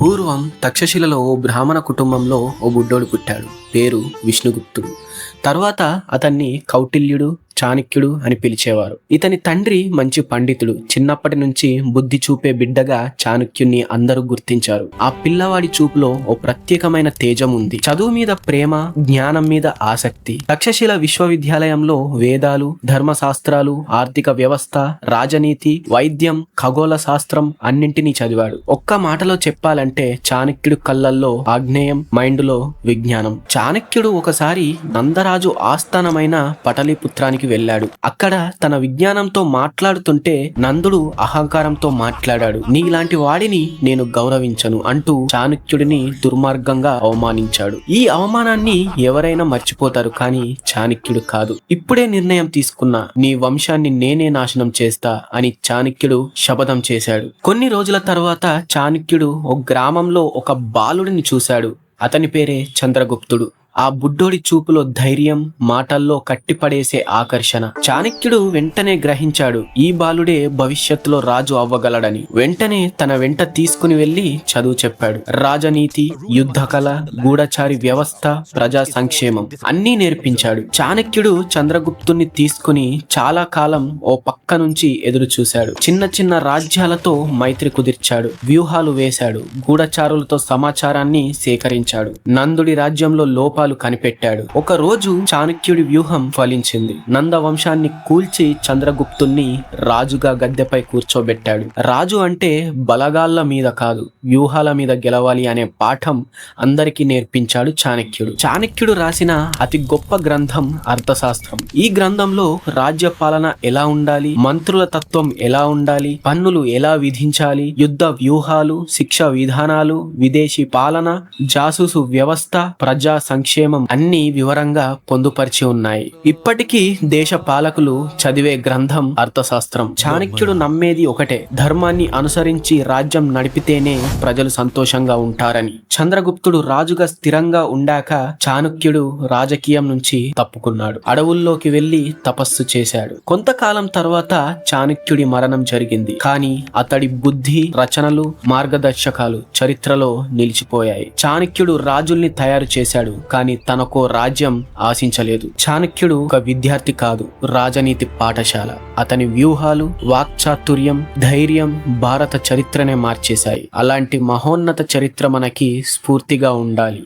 పూర్వం తక్షశిలలో ఓ బ్రాహ్మణ కుటుంబంలో ఓ బుడ్డోడు పుట్టాడు. పేరు విష్ణుగుప్తుడు. తర్వాత అతన్ని కౌటిల్యుడు చాణక్యుడు అని పిలిచేవారు. ఇతని తండ్రి మంచి పండితుడు. చిన్నప్పటి నుంచి బుద్ధి చూపే బిడ్డగా చాణక్యుణ్ణి అందరూ గుర్తించారు. ఆ పిల్లవాడి చూపులో ఓ ప్రత్యేకమైన తేజం ఉంది. చదువు మీద ప్రేమ జ్ఞానం మీద ఆసక్తి. తక్షశిల విశ్వవిద్యాలయంలో వేదాలు ధర్మశాస్త్రాలు ఆర్థిక వ్యవస్థ రాజనీతి వైద్యం ఖగోళ శాస్త్రం అన్నింటినీ చదివాడు. ఒక్క మాటలో చెప్పాలంటే చాణక్యుడు కళ్ళల్లో ఆగ్నేయం మైండ్లో విజ్ఞానం. చాణక్యుడు ఒకసారి నందరాజు ఆస్థానమైన పటలిపుత్రానికి వెళ్ళాడు. అక్కడ తన విజ్ఞానంతో మాట్లాడుతుంటే నందుడు అహంకారంతో మాట్లాడాడు. నీలాంటి వాడిని నేను గౌరవించను అంటూ చాణక్యుడిని దుర్మార్గంగా అవమానించాడు. ఈ అవమానాన్ని ఎవరైనా మర్చిపోతారు కానీ చాణక్యుడు కాదు. ఇప్పుడే నిర్ణయం తీసుకున్నా నీ వంశాన్ని నేనే నాశనం చేస్తా అని చాణక్యుడు శపథం చేశాడు. కొన్ని రోజుల తర్వాత చాణక్యుడు ఒక గ్రామంలో ఒక బాలుడిని చూశాడు. అతని పేరే చంద్రగుప్తుడు. ఆ బుడ్డోడి చూపులో ధైర్యం మాటల్లో కట్టిపడేసే ఆకర్షణ. చాణక్యుడు వెంటనే గ్రహించాడు ఈ బాలుడే భవిష్యత్తులో రాజు అవ్వగలడని. వెంటనే తన వెంట తీసుకుని వెళ్ళి చదువు చెప్పాడు. రాజనీతి యుద్ధకళ గూఢచారి వ్యవస్థ ప్రజా సంక్షేమం అన్నీ నేర్పించాడు. చాణక్యుడు చంద్రగుప్తుని తీసుకుని చాలా కాలం ఓ పక్క నుంచి ఎదురు చూశాడు. చిన్న చిన్న రాజ్యాలతో మైత్రి కుదిర్చాడు. వ్యూహాలు వేశాడు. గూఢచారులతో సమాచారాన్ని సేకరించాడు. నందుడి రాజ్యంలో లోప లోపాలు కనిపెట్టాడు. ఒక రోజు చాణక్యుడి వ్యూహం ఫలించింది. నంద వంశాన్ని కూల్చి చంద్రగుప్తుణ్ణి రాజుగా గద్దెపై కూర్చోబెట్టాడు. రాజు అంటే బలగాళ్ళ మీద కాదు వ్యూహాల మీద గెలవాలి అనే పాఠం అందరికీ నేర్పించాడు చాణక్యుడు. చాణక్యుడు రాసిన అతి గొప్ప గ్రంథం అర్థశాస్త్రం. ఈ గ్రంథంలో రాజ్య పాలన ఎలా ఉండాలి మంత్రుల తత్వం ఎలా ఉండాలి పన్నులు ఎలా విధించాలి యుద్ధ వ్యూహాలు శిక్ష విధానాలు విదేశీ పాలన జాసూసు వ్యవస్థ ప్రజా సంక్షేమం అన్ని వివరంగా పొందుపరిచి ఉన్నాయి. ఇప్పటికీ దేశ పాలకులు చదివే గ్రంథం అర్థశాస్త్రం. చాణక్యుడు నమ్మేది ఒకటే. ధర్మాన్ని అనుసరించి రాజ్యం నడిపితేనే ప్రజలు సంతోషంగా ఉంటారని. చంద్రగుప్తుడు రాజుగా స్థిరంగా ఉండాక చాణక్యుడు రాజకీయం నుంచి తప్పుకున్నాడు. అడవుల్లోకి వెళ్ళి తపస్సు చేశాడు. కొంతకాలం తర్వాత చాణక్యుడి మరణం జరిగింది. కానీ అతడి బుద్ధి రచనలు మార్గదర్శకాలు చరిత్రలో నిలిచిపోయాయి. చాణక్యుడు రాజుల్ని తయారు చేశాడు. కానీ తనకో రాజ్యం ఆశించలేదు. చాణక్యుడు ఒక విద్యార్థి కాదు రాజనీతి పాఠశాల. అతని వ్యూహాలు వాక్చాతుర్యం ధైర్యం భారత చరిత్రనే మార్చేశాయి. అలాంటి మహోన్నత చరిత్ర మనకి స్ఫూర్తిగా ఉండాలి.